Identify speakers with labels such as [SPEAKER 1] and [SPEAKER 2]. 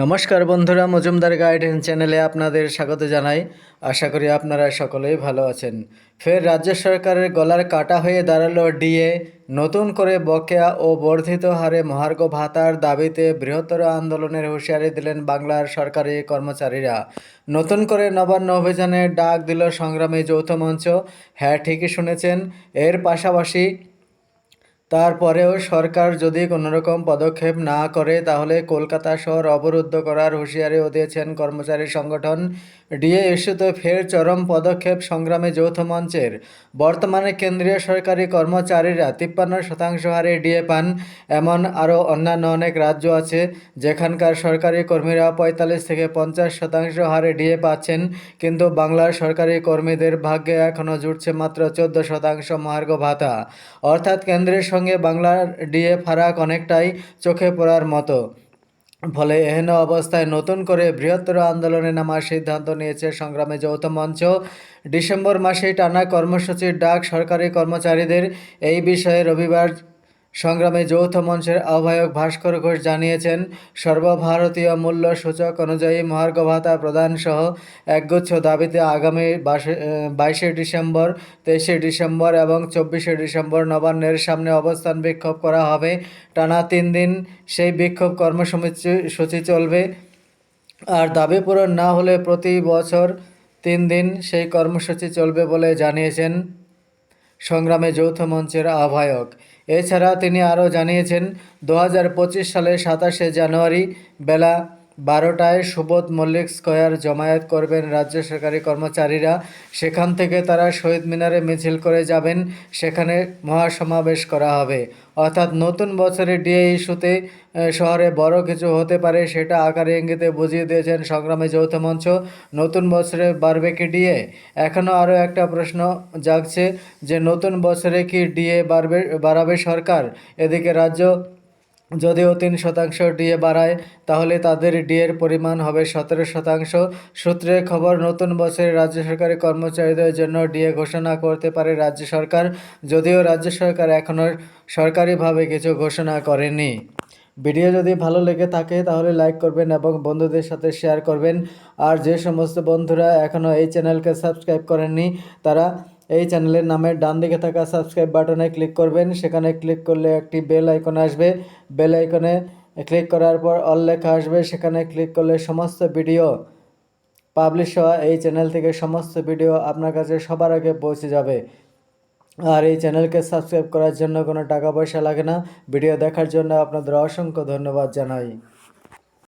[SPEAKER 1] নমস্কার বন্ধুরা, মজুমদার গাইডেন্স চ্যানেলে আপনাদের স্বাগত জানাই। আশা করি আপনারা সকলেই ভালো আছেন। ফের রাজ্য সরকারের গলার কাটা হয়ে দাঁড়াল ডিএ। নতুন করে বকেয়া ও বর্ধিত হারে মহার্ঘ ভাতার দাবিতে বৃহত্তর আন্দোলনের হুঁশিয়ারি দিলেন বাংলার সরকারি কর্মচারীরা। নতুন করে নবান্ন অভিযানে ডাক দিল সংগ্রামী যৌথ মঞ্চ। হ্যাঁ ঠিকই শুনেছেন। এর পাশাপাশি তারপরেও সরকার যদি কোনোরকম পদক্ষেপ না করে, তাহলে কলকাতা শহর অবরুদ্ধ করার হুঁশিয়ারিও দিয়েছেন কর্মচারী সংগঠন ডিএ ইস্যুতে ফের চরম পদক্ষেপ সংগ্রামী যৌথ মঞ্চের। বর্তমানে কেন্দ্রীয় সরকারি কর্মচারীরা তিপ্পান্ন শতাংশ হারে ডিএ পান, এমন আরও অন্যান্য অনেক রাজ্য আছে যেখানকার সরকারি কর্মীরা পঁয়তাল্লিশ থেকে পঞ্চাশ শতাংশ হারে ডিএ পাচ্ছেন, কিন্তু বাংলার সরকারি কর্মীদের ভাগ্যে এখনও জুটছে মাত্র চোদ্দ শতাংশ মহার্ঘ ভাতা। অর্থাৎ কেন্দ্রের সঙ্গে বাংলার ডিএ ফারাক অনেকটাই চোখে পড়ার মতো। ফলে এহেন অবস্থায় নতুন করে বৃহত্তর আন্দোলনে নামার সিদ্ধান্ত নিয়েছে সংগ্রামে যৌথ মঞ্চ। ডিসেম্বর মাসেই টানা কর্মসূচির ডাক সরকারি কর্মচারীদের এই বিষয়ে রবিবার সংগ্রামে যৌথ মঞ্চের আহ্বায়ক ভাস্কর ঘোষ জানিয়েছেন, সর্বভারতীয় মূল্য সূচক অনুযায়ী মহার্ঘ ভাতা প্রদান সহ একগুচ্ছ দাবিতে আগামী বাইশে ডিসেম্বর, তেইশে ডিসেম্বর এবং চব্বিশে ডিসেম্বর নবান্নের সামনে অবস্থান বিক্ষোভ করা হবে। টানা তিন দিন সেই বিক্ষোভ কর্মসূচি, সূচি চলবে। আর দাবি পূরণ না হলে প্রতি বছর তিন দিন সেই কর্মসূচি চলবে বলে জানিয়েছেন সংগ্রামে যৌথ মঞ্চের আহ্বায়ক। এছাড়া তিনি আরও জানিয়েছেন দু সালে সাতাশে জানুয়ারি বেলা বারোটায় সুবোধ মল্লিক স্কয়ার জমায়েত করবেন রাজ্য সরকারি কর্মচারীরা। সেখান থেকে তারা শহীদ মিনারে মিছিল করে যাবেন। সেখানে মহাসমাবেশ করা হবে। অর্থাৎ নতুন বছরে ডিএ ইস্যুতে শহরে বড় কিছু হতে পারে সেটা আকারে ইঙ্গিতে বুঝিয়ে দিয়েছেন সংগ্রামে যৌথ মঞ্চ। নতুন বছরে বাড়বে কি ডিএ? এখনও আরও একটা প্রশ্ন জাগছে যে, নতুন বছরে কি ডিএ বাড়বে, বাড়াবে সরকার? এদিকে রাজ্য যদিও তিন শতাংশ ডিএ বাড়ায়, তাহলে তাদের ডিএর পরিমাণ হবে সতেরো শতাংশ। সূত্রে খবর, নতুন বছরে রাজ্য সরকারি কর্মচারীদের জন্য ডিএ ঘোষণা করতে পারে রাজ্য সরকার। যদিও রাজ্য সরকার এখনও সরকারিভাবে কিছু ঘোষণা করেনি। ভিডিও যদি ভালো লেগে থাকে, তাহলে লাইক করবেন এবং বন্ধুদের সাথে শেয়ার করবেন। আর যে সমস্ত বন্ধুরা এখনও এই চ্যানেলকে সাবস্ক্রাইব করেননি, তারা এই চ্যানেলের নামে ডান দিকে থাকা সাবস্ক্রাইব বাটনে ক্লিক করবেন। সেখানে ক্লিক করলে একটি বেল আইকন আসবে। বেল আইকনে ক্লিক করার পর অল লেখা আসবে। সেখানে ক্লিক করলে সমস্ত ভিডিও পাবলিশ হওয়া এই চ্যানেল থেকে সমস্ত ভিডিও আপনার কাছে সবার আগে পৌঁছে যাবে। আর এই চ্যানেলকে সাবস্ক্রাইব করার জন্য কোনো টাকা পয়সা লাগে না। ভিডিও দেখার জন্য আপনাদের অসংখ্য ধন্যবাদ জানাই।